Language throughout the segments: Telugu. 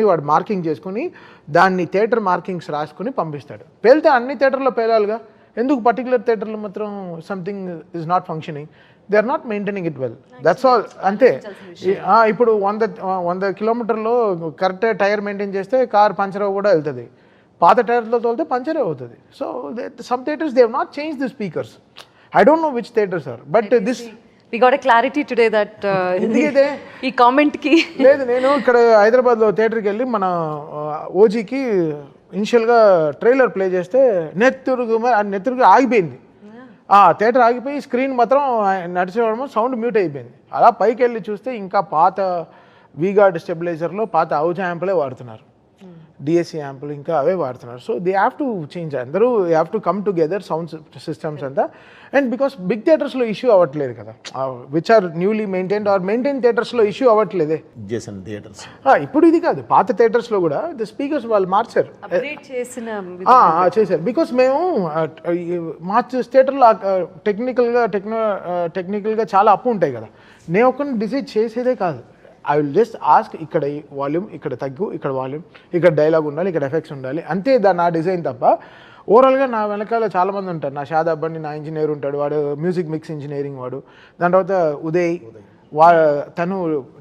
వాడు మార్కింగ్ చేసుకుని దాన్ని థియేటర్ మార్కింగ్స్ రాసుకుని పంపిస్తాడు. పేలితే అన్ని థియేటర్లో పేలాలిగా. ఎందుకు పర్టికులర్ థియేటర్లో మాత్రం something is not functioning they are not maintaining it well that's all అంతే. ఇప్పుడు వంద వంద కిలోమీటర్లో కరెక్ట్ టైర్ మెయింటైన్ చేస్తే కార్ పంచర్ కూడా వెళ్తుంది. పాత టైర్లో తోలితే పంచర్ అవుతుంది. So some theatres they not change the speakers I don't know which theatres are but this we got a clarity today that ఎందుకైతే? ఈ కామెంట్కి లేదు నేను ఇక్కడ హైదరాబాద్లో థియేటర్కి వెళ్ళి మన ఓజీకి ఇనిషియల్గా ట్రైలర్ ప్లే చేస్తే నెత్తురుగు నెత్తురుగు ఆగిపోయింది. ఆ థియేటర్ ఆగిపోయి స్క్రీన్ మాత్రం నడిచేవాడము సౌండ్ మ్యూట్ అయిపోయింది. అలా పైకి వెళ్ళి చూస్తే ఇంకా పాత వీగార్డ్ స్టెబిలైజర్లో పాత అవుజ్ యాంపులే వాడుతున్నారు. డిఎస్సి యాంపులు ఇంకా అవే వాడుతున్నారు. So they have to change అందరూ have to come together sound systems అంతా అండ్ బికాస్ బిగ్ థియేటర్స్లో ఇష్యూ అవ్వట్లేదు కదా. Which are newly maintained are maintain థియేటర్స్లో ఇష్యూ అవ్వట్లేదే. చేసిన థియేటర్స్ ఆ, ఇప్పుడు ఇది కాదు. పాత థియేటర్స్లో కూడా ద స్పీకర్స్ వాళ్ళు మార్చారు. ఆ, ఆ, చేశారు. బికాస్ మేము మార్చ్ థియేటర్లో టెక్నికల్గా టెక్నో టెక్నికల్గా చాలా అప్పు ఉంటాయి కదా. నేను ఒకరిని డిసైడ్ చేసేదే కాదు. ఐ విల్ జస్ట్ ఆస్క్ ఇక్కడ వాల్యూమ్ ఇక్కడ తగ్గు ఇక్కడ వాల్యూమ్ ఇక్కడ డైలాగ్ ఉండాలి ఇక్కడ ఎఫెక్ట్స్ ఉండాలి. అంతే దా నా డిజైన్ తప్ప. ఓవరాల్గా నా వెనకాల చాలా మంది ఉంటారు. నా షాదాబ్ అని నా ఇంజనీర్ ఉంటాడు వాడు మ్యూజిక్ మిక్స్ ఇంజనీరింగ్ వాడు. దాని తర్వాత ఉదయ్ వా తను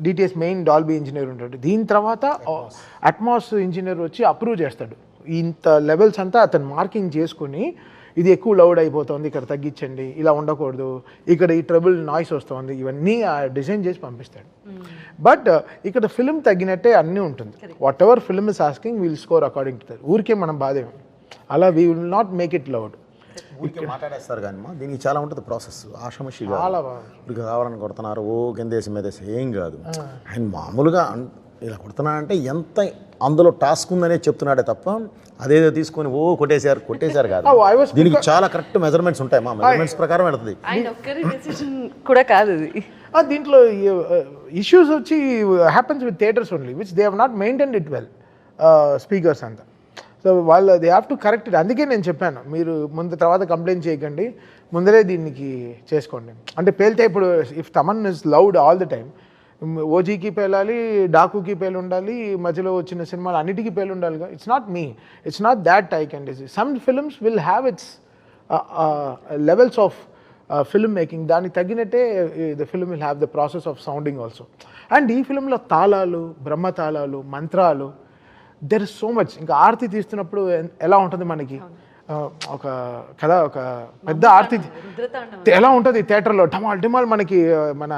డిటిఎస్ మెయిన్ డాల్బీ ఇంజనీర్ ఉంటాడు. దీని తర్వాత అట్మాస్ ఇంజనీర్ వచ్చి అప్రూవ్ చేస్తాడు. ఇంత లెవెల్స్ అంతా అతను మార్కింగ్ చేసుకుని ఇది ఎక్కువ లౌడ్ అయిపోతుంది ఇక్కడ తగ్గించండి ఇలా ఉండకూడదు ఇక్కడ ఈ ట్రబుల్ నాయిస్ వస్తుంది ఇవన్నీ డిజైన్ చేసి పంపిస్తాడు. బట్ ఇక్కడ ఫిల్మ్ తగ్గినట్టే అన్నీ ఉంటుంది. Whatever film is asking will score according to that ఊరికే మనం బాధేం అలా we will not make it loud ఊరికే మాట్లాడేస్తారు కానీ మా దీనికి చాలా ఉంటుంది ప్రాసెస్ ఆషమషి చాలా కావాలని కొడుతున్నారు ఓ కిందేసి మీదేసి ఏం కాదు. ఆయన మామూలుగా ఇలా కొడుతున్నాడంటే ఎంత అందులో టాస్క్ ఉందనే చెప్తున్నాడే తప్ప అదేదో తీసుకొని ఓ కొట్టేశారు కొట్టేశారు కాదు. Oh, దీనికి చాలా కరెక్ట్ మెజర్మెంట్స్ ఉంటాయి మా మెజర్మెంట్స్ ప్రకారం వెళ్తుంది. కూడా కాదు దీంట్లో ఇష్యూస్ వచ్చి happens with theatres only which they have not maintain it well speakers అంతా. సో వాళ్ళు they have to correct it అందుకే నేను చెప్పాను మీరు ముందు తర్వాత కంప్లైంట్ చేయకండి ముందరే దీనికి చేసుకోండి. అంటే పేలితే ఇప్పుడు if Thaman is loud all the time ఓజీకి పేలాలి డాకుకి పేలు ఉండాలి మధ్యలో వచ్చిన సినిమాలు అన్నిటికీ పేలు ఉండాలిగా it's not me it's not that I can decide some films will have its levels of film making దానికి తగ్గినట్టే the film will have the process of sounding also and ఈ ఫిల్మ్లో తాళాలు బ్రహ్మ తాళాలు మంత్రాలు దెర్ ఇస్ సో మచ్ ఇంకా ఆరతి తీస్తున్నప్పుడు ఎలా ఉంటుంది మనకి? ఒక కదా ఒక పెద్ద ఆరతి ఎలా ఉంటుంది థియేటర్లో? డమాల్ డిమాల్ మనకి మన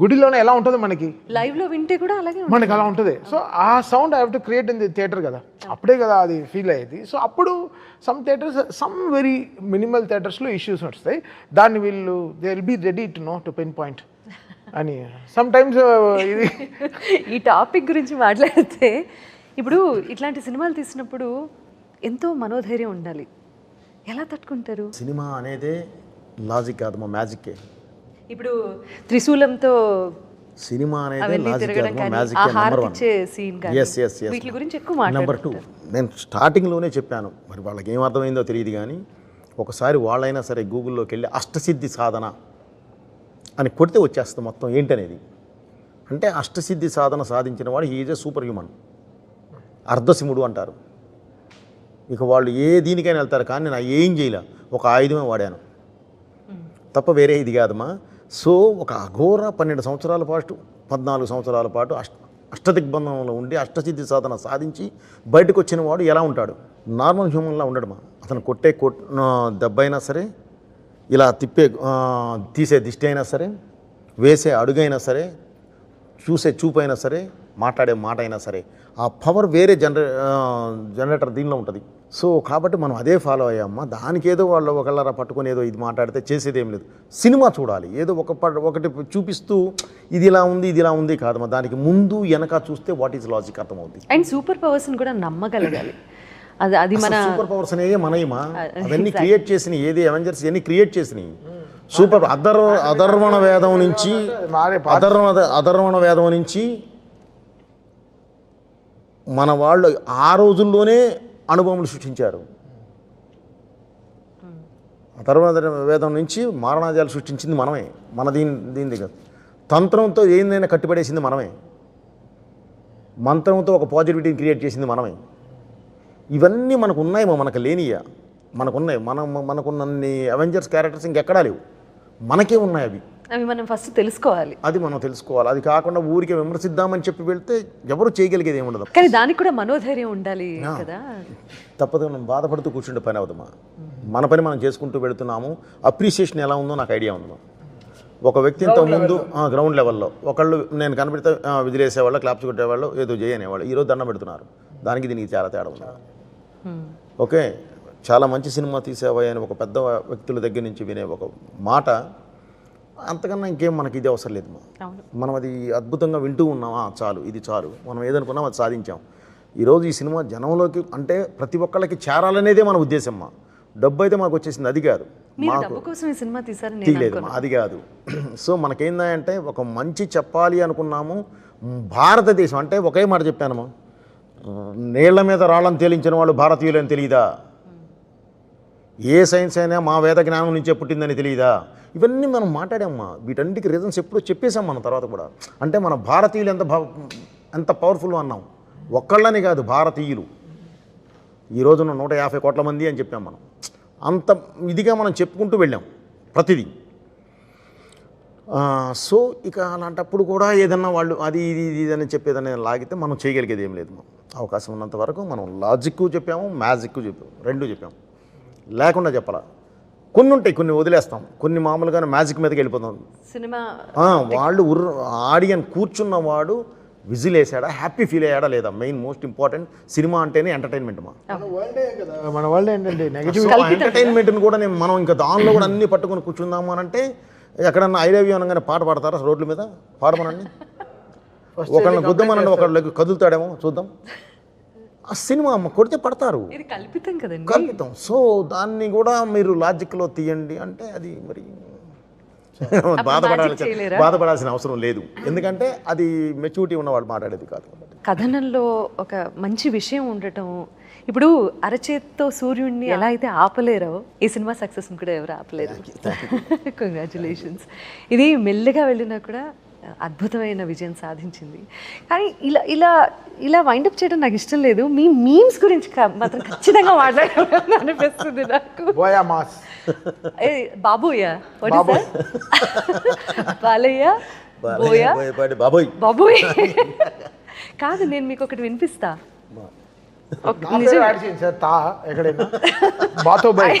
గుడిలోనే ఎలా ఉంటుంది మనకి? లైవ్లో వింటే కూడా అలాగే ఉంటుంది. మనకి అలా ఉంటుంది. సో ఆ sound I have to create in the theatre కదా. అప్పుడే కదా అది ఫీల్ అయ్యేది. సో అప్పుడు some theatres some very minimal థియేటర్స్లో ఇష్యూస్ వస్తాయి. దాన్ని వీళ్ళు they will be ready to know to pin point అని. సమ్ టైమ్స్ ఇది ఈ టాపిక్ గురించి మాట్లాడితే ఇప్పుడు ఇట్లాంటి సినిమాలు తీసినప్పుడు ఎంతో మనోధైర్యం ఉండాలి. ఎలా తట్టుకుంటారు? సినిమా అనేదే లాజిక్ కాదు మా మ్యాజిక్కే ఇప్పుడు త్రిశూలంతో సినిమా అనేది వీటి గురించి ఎక్కువ నెంబర్ టూ నేను స్టార్టింగ్లోనే చెప్పాను. మరి వాళ్ళకి ఏం అర్థమైందో తెలియదు కానీ ఒకసారి వాళ్ళైనా సరే గూగుల్లోకి వెళ్ళి అష్టసిద్ధి సాధన అని కొడితే వచ్చేస్తుంది మొత్తం ఏంటనేది. అంటే అష్టసిద్ధి సాధన సాధించిన వాడు ఈజ్ ఏ సూపర్ హ్యూమన్ అర్ధసిముడు అంటారు. ఇక వాళ్ళు ఏ దీనికైనా వెళ్తారు కానీ నేను ఏం చేయలే. ఒక ఆయుధమే వాడాను. తప్ప వేరే ఇది కాదమ్మా సో ఒక అఘోర పన్నెండు సంవత్సరాల పాటు పద్నాలుగు సంవత్సరాల పాటు అష్ట అష్టదిగ్బంధంలో ఉండి అష్టసిద్ధి సాధన సాధించి బయటకు వచ్చిన వాడు ఎలా ఉంటాడు? నార్మల్ హ్యూమన్లా ఉండడమా అతను కొట్టే కొట్ దెబ్బ అయినా సరే ఇలా తిప్పే తీసే దిష్టి అయినా సరే వేసే అడుగైనా సరే చూసే చూపు అయినా సరే మాట్లాడే మాట అయినా సరే ఆ పవర్ వేరే జనరే జనరేటర్ దీనిలో ఉంటుంది. సో కాబట్టి మనం అదే ఫాలో అయ్యామ్మా దానికి ఏదో వాళ్ళు ఒకళ్ళరా పట్టుకొని ఏదో ఇది మాట్లాడితే చేసేది ఏం లేదు. సినిమా చూడాలి. ఏదో ఒక ఒకటి చూపిస్తూ ఇది ఇలా ఉంది ఇది ఇలా ఉంది కాదమ్మా దానికి ముందు వెనక చూస్తే వాట్ ఈజ్ లాజిక్ అర్థమవుతుంది అండ్ సూపర్ పవర్స్ కూడా నమ్మగలగాలి. అది అది మన సూపర్ పవర్స్ అనేవి మనయమా అవన్నీ క్రియేట్ చేసినవి ఏది అవెంజర్స్ ఇవన్నీ క్రియేట్ చేసినవి సూపర్. అధర్ అధర్వణ వేదం నుంచి మారే అధర్వణ అధర్వణ వేదం నుంచి మన వాళ్ళు ఆ రోజుల్లోనే అనుభవములు సృష్టించారు. అధర్వణ వేదం నుంచి మారణాజాలు సృష్టించింది మనమే. మన దీని దీని దగ్గర. తంత్రంతో ఏందైనా కట్టిపడేసింది మనమే. మంత్రంతో ఒక పాజిటివిటీని క్రియేట్ చేసింది మనమే. ఇవన్నీ మనకు ఉన్నాయేమో మనకు లేనియా మనకున్నాయి. మనం మనకున్నన్ని అవెంజర్స్ క్యారెక్టర్స్ ఇంకెక్కడా లేవు. మనకే ఉన్నాయి అవి. అవి మనం ఫస్ట్ తెలుసుకోవాలి. అది మనం తెలుసుకోవాలి. అది కాకుండా ఊరికే విమర్శిద్దామని చెప్పి వెళ్తే ఎవరు చేయగలిగేది ఏమి ఉండదు. కానీ దానికి కూడా మనోధైర్యం ఉండాలి కదా. తప్పదు మనం బాధపడుతూ కూర్చుంటే పని అవుదమ్మా మన పని మనం చేసుకుంటూ వెళుతున్నాము. అప్రిసియేషన్ ఎలా ఉందో నాకు ఐడియా ఉందమ్మా ఒక వ్యక్తి ఇంత ముందు గ్రౌండ్ లెవెల్లో ఒకళ్ళు నేను కనబడితే విదిలేసేవాళ్ళు క్లాప్స్ కొట్టేవాళ్ళు ఏదో చేయనేవాళ్ళు. ఈరోజు దండం పెడుతున్నారు. దానికి దీనికి చాలా తేడా ఉంది. ఓకే? చాలా మంచి సినిమా తీసేవాయి అని ఒక పెద్ద వ్యక్తుల దగ్గర నుంచి వినే ఒక మాట అంతకన్నా ఇంకేం మనకి ఇది అవసరం లేదు. మనం అది అద్భుతంగా వింటూ ఉన్నామా చాలు ఇది చాలు. మనం ఏదనుకున్నాం అది సాధించాం. ఈరోజు ఈ సినిమా జనంలోకి అంటే ప్రతి ఒక్కళ్ళకి చేరాలనేదే మన ఉద్దేశం మా. డబ్బు అయితే మాకు వచ్చేసింది అది కాదు. తీయలేదు అది కాదు. సో మనకేందంటే ఒక మంచి చెప్పాలి అనుకున్నాము. భారతదేశం అంటే ఒకే మాట చెప్పానమ్మా నీళ్ళ మీద రాళ్ళని తేలించిన వాళ్ళు భారతీయులని తెలియదా? ఏ సైన్స్ అయినా మా వేద జ్ఞానం నుంచే పుట్టిందని తెలియదా ఇవన్నీ మనం మాట్లాడామ్మా వీటన్నిటికి రీజన్స్ ఎప్పుడో చెప్పేశాం మనం తర్వాత కూడా. అంటే మన భారతీయులు ఎంత ఎంత పవర్ఫుల్ అన్నాం. ఒక్కళ్ళని కాదు భారతీయులు. ఈ రోజున నూట యాభై కోట్ల మంది అని చెప్పాం మనం. అంత ఇదిగా మనం చెప్పుకుంటూ వెళ్ళాం ప్రతిదీ. సో ఇక అలాంటప్పుడు కూడా ఏదన్నా వాళ్ళు అది ఇది ఇది ఇది అని చెప్పేదని లాగితే మనం చేయగలిగేది ఏం లేదు. మనం అవకాశం ఉన్నంత వరకు మనం లాజిక్ చెప్పాము మ్యాజిక్ చెప్పాము రెండు చెప్పాము. లేకుండా చెప్పాలా? కొన్ని ఉంటాయి కొన్ని వదిలేస్తాం. కొన్ని మామూలుగానే మ్యాజిక్ మీదకి వెళ్ళిపోతాం. సినిమా ఆ, వాళ్ళు ఉర్ర ఆడియన్ కూర్చున్నవాడు విజిల్ వేసాడా హ్యాపీ ఫీల్ అయ్యాడా లేదా? మెయిన్ మోస్ట్ ఇంపార్టెంట్ సినిమా అంటేనే ఎంటర్టైన్మెంట్ మా. మన వరల్డే కదా మన వరల్డ్ ఏంటంటే నెగిటివ్ ఎంటర్టైన్మెంట్ని కూడా నేను మనం ఇంకా దానిలో కూడా అన్ని పట్టుకొని కూర్చుందాము అని అంటే ఎక్కడన్నా ఐ లవ్ యూ అనగానే పాట పాడతారా రోడ్ల మీద? పాడమనండి. ఒకళ్ళని గుద్దమనండి ఒకళ్ళకి కదులుతాడేమో చూద్దాం. ఆ సినిమా అమ్మ కొడితే పడతారు. ఇది కల్పితం కదండి. కల్పితం. సో దాన్ని కూడా మీరు లాజిక్లో తీయండి అంటే అది మరి బాధపడాల్సిన? బాధపడాల్సిన అవసరం లేదు. ఎందుకంటే అది మెచ్యూరిటీ ఉన్నవాడు మాట్లాడేది కాదు కథనంలో ఒక మంచి విషయం ఉండటం ఇప్పుడు అరచేత్తో సూర్యుడిని ఎలా అయితే ఆపలేరో ఈ సినిమా సక్సెస్ కూడా ఎవరు ఆపలేరు? కంగ్రాచులేషన్స్ ఇది మెల్లగా వెళ్ళినా కూడా అద్భుతమైన విజయం సాధించింది. కానీ ఇలా ఇలా ఇలా వైండప్ చేయడం నాకు ఇష్టం లేదు. మీ మీమ్స్ గురించి మాత్రం ఖచ్చితంగా మాట్లాడాలని అనిపిస్తుంది నాకు. బోయా మాస్. ఏ బాబోయా? బాలయ్య? బోయా? బాబోయ్. బాబోయ్. కాదు నేను మీకు ఒకటి వినిపిస్తా. నిజం తా ఎక్కడైనా. బాతో బోయ్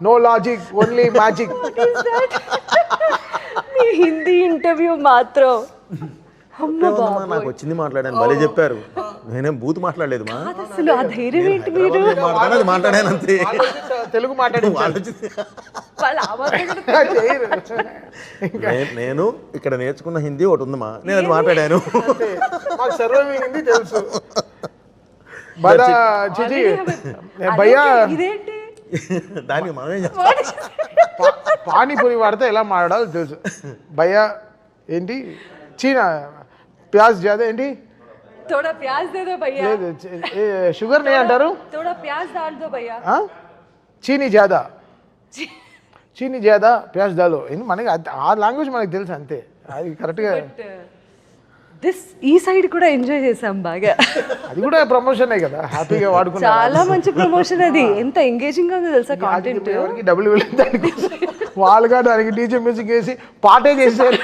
నో లాజిక్ ఓన్లీ మ్యాజిక్ మీ హిందీ ఇంటర్వ్యూ మాత్రం. నాకు వచ్చింది మాట్లాడాను భలే చెప్పారు. నేనేం బూత్ మాట్లాడలేదు మా? అసలు ఆ ధైర్యం ఏంటి మీరు? మాట్లాడాను అంతే. తెలుగు నేను ఇక్కడ నేర్చుకున్న హిందీ ఒకటి ఉందమ్మా. నేను అది మాట్లాడాను. సర్వమింగ్ తెలుసు. భయ్యా? ఇదేంటి? దానికి మనమే చేస్తాం పా- పానీపూరి వాడితే ఎలా మాట్లాడాలో తెలుసు భయ్యా ఏంటి చీనా ప్యాజ్ జాదా ఏంటి थोड़ा प्याज दे दो भैया లేదు చి- ఏ, షుగర్ నే అంటారు थोड़ा प्याज डाल दो भैया ఆ? చీనీ జాదా చీనీ జాదా ప్యాజ్ దాలో ఏంటి మనకి అది- ఆ లాంగ్వేజ్ మనకి తెలుసు అంతే అది కరెక్ట్గా దిస్ ఈ సైడ్ కూడా ఎంజాయ్ చేసాం బాగా. అది కూడా ప్రమోషనే కదా. హ్యాపీగా వాడుకున్నా. చాలా మంచి ప్రమోషన్ అది. ఎంత ఎంగేజింగ్గా ఉందో తెలుసా కాంటెంట్ ఎవరికి డబ్బులు వెళ్ళింది వాళ్ళుగా దానికి డీజే మ్యూజిక్ వేసి పాటే చేశారు.